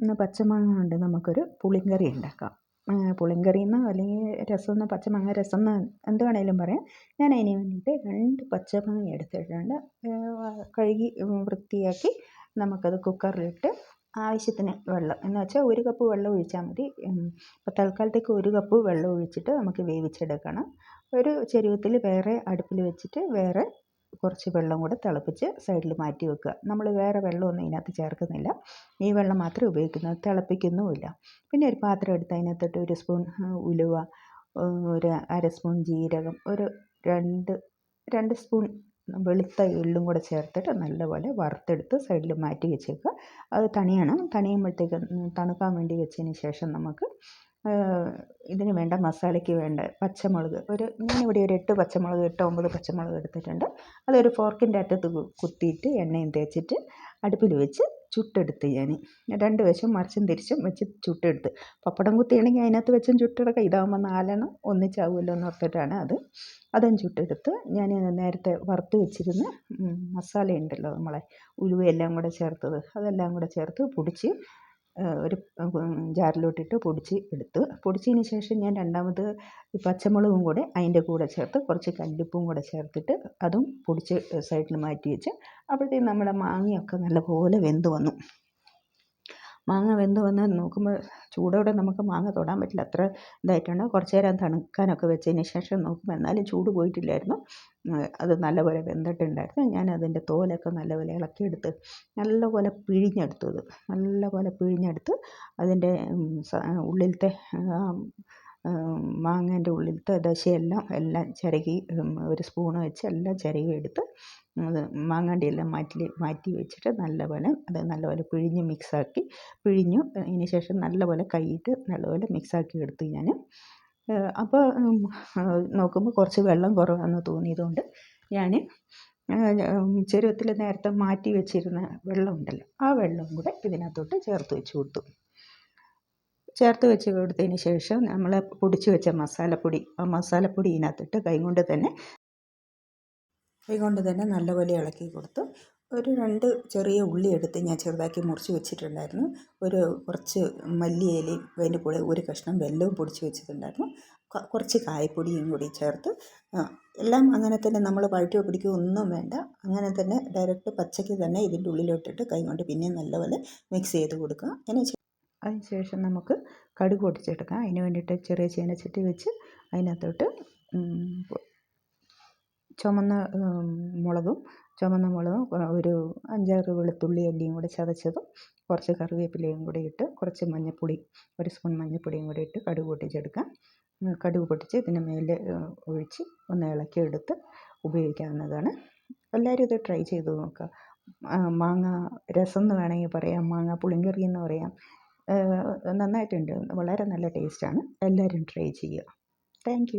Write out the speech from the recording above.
ഇന്ന് പച്ചമാങ്ങ കൊണ്ട് നമുക്കൊരു പുളിങ്കറി ഉണ്ടാക്കാം. പുളിങ്കറി എന്നോ അല്ലെങ്കിൽ രസം എന്നോ പച്ചമാങ്ങ രസം എന്നോ എന്ത് വേണേലും പറയാം. ഞാൻ അതിന് വേണ്ടിയിട്ട് രണ്ട് പച്ചമാങ്ങ എടുത്തിട്ടുണ്ട്. കഴുകി വൃത്തിയാക്കി നമുക്കത് കുക്കറിലിട്ട് ആവശ്യത്തിന് വെള്ളം. എന്ന് വെച്ചാൽ ഒരു കപ്പ് വെള്ളം ഒഴിച്ചാൽ മതി. ഇപ്പോൾ തൽക്കാലത്തേക്ക് ഒരു കപ്പ് വെള്ളം ഒഴിച്ചിട്ട് നമുക്ക് വേവിച്ചെടുക്കണം. ഒരു ചെരുവത്തിൽ വേറെ അടുപ്പിൽ വെച്ചിട്ട് വേറെ കുറച്ച് വെള്ളം കൂടെ തിളപ്പിച്ച് സൈഡിൽ മാറ്റി വെക്കുക. നമ്മൾ വേറെ വെള്ളമൊന്നും ഇതിനകത്ത് ചേർക്കുന്നില്ല. ഈ വെള്ളം മാത്രമേ ഉപയോഗിക്കുന്നു തിളപ്പിക്കുന്നുമില്ല. പിന്നെ ഒരു പാത്രം എടുത്ത് അതിനകത്തോട്ട് ഒരു സ്പൂൺ ഉലുവ ഒരു അര സ്പൂൺ ജീരകം ഒരു രണ്ട് രണ്ട് സ്പൂൺ വെളുത്ത എള്ളും കൂടെ ചേർത്തിട്ട് നല്ലപോലെ വറുത്തെടുത്ത് സൈഡിൽ മാറ്റി വെച്ചേക്കുക. അത് തണിയണം. തണിയുമ്പോഴത്തേക്ക് തണുക്കാൻ വേണ്ടി വെച്ചതിന് ശേഷം നമുക്ക് ഇതിന് വേണ്ട മസാലയ്ക്ക് വേണ്ട പച്ചമുളക്. ഒരു ഞാനിവിടെ ഒരു എട്ട് പച്ചമുളക് എട്ട് ഒമ്പത് പച്ചമുളക് എടുത്തിട്ടുണ്ട്. അതൊരു ഫോർക്കിന്റെ അറ്റത്ത് കുത്തിയിട്ട് എണ്ണയും തേച്ചിട്ട് അടുപ്പിൽ വെച്ച് ചുട്ടെടുത്ത് ഞാൻ രണ്ട് വശം മറിച്ചും തിരിച്ചും വെച്ച് ചുട്ടെടുത്ത്. പപ്പടം കുത്തിയാണെങ്കിൽ അതിനകത്ത് വെച്ചും ചുട്ടെടുക്കാം. ഇതാകുമ്പോൾ നാലെണ്ണം ഒന്നിച്ചാവുമല്ലോ എന്ന് ഓർത്തിട്ടാണ് അത്. അതും ചുട്ടെടുത്ത് ഞാൻ നേരത്തെ വറുത്ത് വെച്ചിരുന്ന മസാല ഉണ്ടല്ലോ നമ്മളെ ഉലുവയെല്ലാം കൂടെ ചേർത്തത്. അതെല്ലാം കൂടെ ചേർത്ത് പൊടിച്ച് ഒരു ജാറിലോട്ടിട്ട് പൊടിച്ച് എടുത്തു പൊടിച്ചതിന് ശേഷം ഞാൻ രണ്ടാമത് ഈ പച്ചമുളകും കൂടെ അതിന്റെ കൂടെ ചേർത്ത് കുറച്ച് കല്ലുപ്പും കൂടെ ചേർത്തിട്ട് അതും പൊടിച്ച് സൈഡിൽ മാറ്റി വെച്ച് അപ്പോഴത്തേക്കും നമ്മുടെ മാങ്ങയൊക്കെ നല്ലപോലെ വെന്ത് വന്നു. മാങ്ങ വെന്ത് വന്ന് നോക്കുമ്പോൾ ചൂടോടെ നമുക്ക് മാങ്ങ തൊടാൻ പറ്റില്ല. അത്ര ഇതായിട്ടുണ്ട്. കുറച്ച് നേരം തണുക്കാനൊക്കെ വെച്ചതിന് ശേഷം നോക്കുമ്പോൾ എന്നാലും ചൂട് പോയിട്ടില്ലായിരുന്നു. അത് നല്ലപോലെ വെന്തിട്ടുണ്ടായിരുന്നു. ഞാൻ അതിന്റെ തോലൊക്കെ നല്ലപോലെ ഇളക്കിയെടുത്ത് നല്ലപോലെ പിഴിഞ്ഞെടുത്തു നല്ലപോലെ പിഴിഞ്ഞെടുത്ത് അതിന്റെ ഉള്ളിലത്തെ മാങ്ങേന്റെ ഉള്ളിലത്തെ ദശയെല്ലാം എല്ലാം ചിരകി ഒരു സ്പൂണ് വെച്ച് എല്ലാം ചിരകി എടുത്ത് അത് എല്ലാം മാറ്റി മാറ്റി വെച്ചിട്ട് നല്ലപോലെ അത് നല്ലപോലെ പിഴിഞ്ഞ് മിക്സാക്കി പിഴിഞ്ഞു അതിന് ശേഷം നല്ലപോലെ കൈയിട്ട് നല്ലപോലെ മിക്സാക്കി എടുത്തു ഞാൻ. അപ്പോൾ നോക്കുമ്പോൾ കുറച്ച് വെള്ളം കുറവാണെന്ന് തോന്നിയതുകൊണ്ട് ഞാൻ ചെരുവത്തിൽ നേരത്തെ മാറ്റി വെച്ചിരുന്ന വെള്ളമുണ്ടല്ലോ ആ വെള്ളം കൂടെ ഇതിനകത്തോട്ട് ചേർത്ത് വെച്ച് കൊടുത്തു. ചേർത്ത് വെച്ച് കൊടുത്തതിന് ശേഷം നമ്മൾ പൊടിച്ച് വെച്ച മസാലപ്പൊടി ആ മസാലപ്പൊടി ഇതിനകത്തിട്ട് കൈകൊണ്ട് തന്നെ കൈകൊണ്ട് തന്നെ നല്ലപോലെ ഇളക്കി കൊടുത്ത്. ഒരു രണ്ട് ചെറിയ ഉള്ളി എടുത്ത് ഞാൻ ചെറുതാക്കി മുറിച്ച് വെച്ചിട്ടുണ്ടായിരുന്നു. ഒരു കുറച്ച് മല്ലിയിലയും അതിന്റെ കൂടെ ഒരു കഷ്ണം വെല്ലവും പൊടിച്ച് വെച്ചിട്ടുണ്ടായിരുന്നു. കുറച്ച് കായപ്പൊടിയും കൂടി ചേർത്ത് എല്ലാം അങ്ങനെ തന്നെ നമ്മൾ വഴറ്റോ പിടിക്കുകയോ ഒന്നും വേണ്ട. അങ്ങനെ തന്നെ ഡയറക്റ്റ് പച്ചയ്ക്ക് തന്നെ ഇതിന്റെ ഉള്ളിലോട്ടിട്ട് കൈ കൊണ്ട് പിന്നെയും നല്ലപോലെ മിക്സ് ചെയ്ത് കൊടുക്കുക. അതിന് അതിന് ശേഷം നമുക്ക് കടുക് പൊട്ടിച്ചെടുക്കാം. അതിന് വേണ്ടിയിട്ട് ചെറിയ ചീനച്ചട്ടി വെച്ച് അതിനകത്തോട്ട് ചുമന്ന മുളകും ചുമന്ന മുളകും ഒരു അഞ്ചാറ് വെളുത്തുള്ളി അല്ലിയും കൂടെ ചതച്ചതും കുറച്ച് കറിവേപ്പിലയും കൂടി ഇട്ട് കുറച്ച് മഞ്ഞൾപ്പൊടി ഒരു സ്പൂൺ മഞ്ഞൾപ്പൊടിയും കൂടി ഇട്ട് കടുക് പൊട്ടിച്ചെടുക്കാം. കടുക് പൊട്ടിച്ച് ഇതിന് മേലെ ഒഴിച്ച് ഒന്ന് ഇളക്കിയെടുത്ത് ഉപയോഗിക്കാവുന്നതാണ്. എല്ലാവരും ഇത് ട്രൈ ചെയ്ത് നോക്കുക. മാങ്ങ രസം എന്ന് വേണമെങ്കിൽ പറയാം മാങ്ങ പുളിങ്കറി എന്ന് പറയാം. നന്നായിട്ടുണ്ട്. വളരെ നല്ല ടേസ്റ്റാണ്. എല്ലാവരും ട്രൈ ചെയ്യുക. താങ്ക്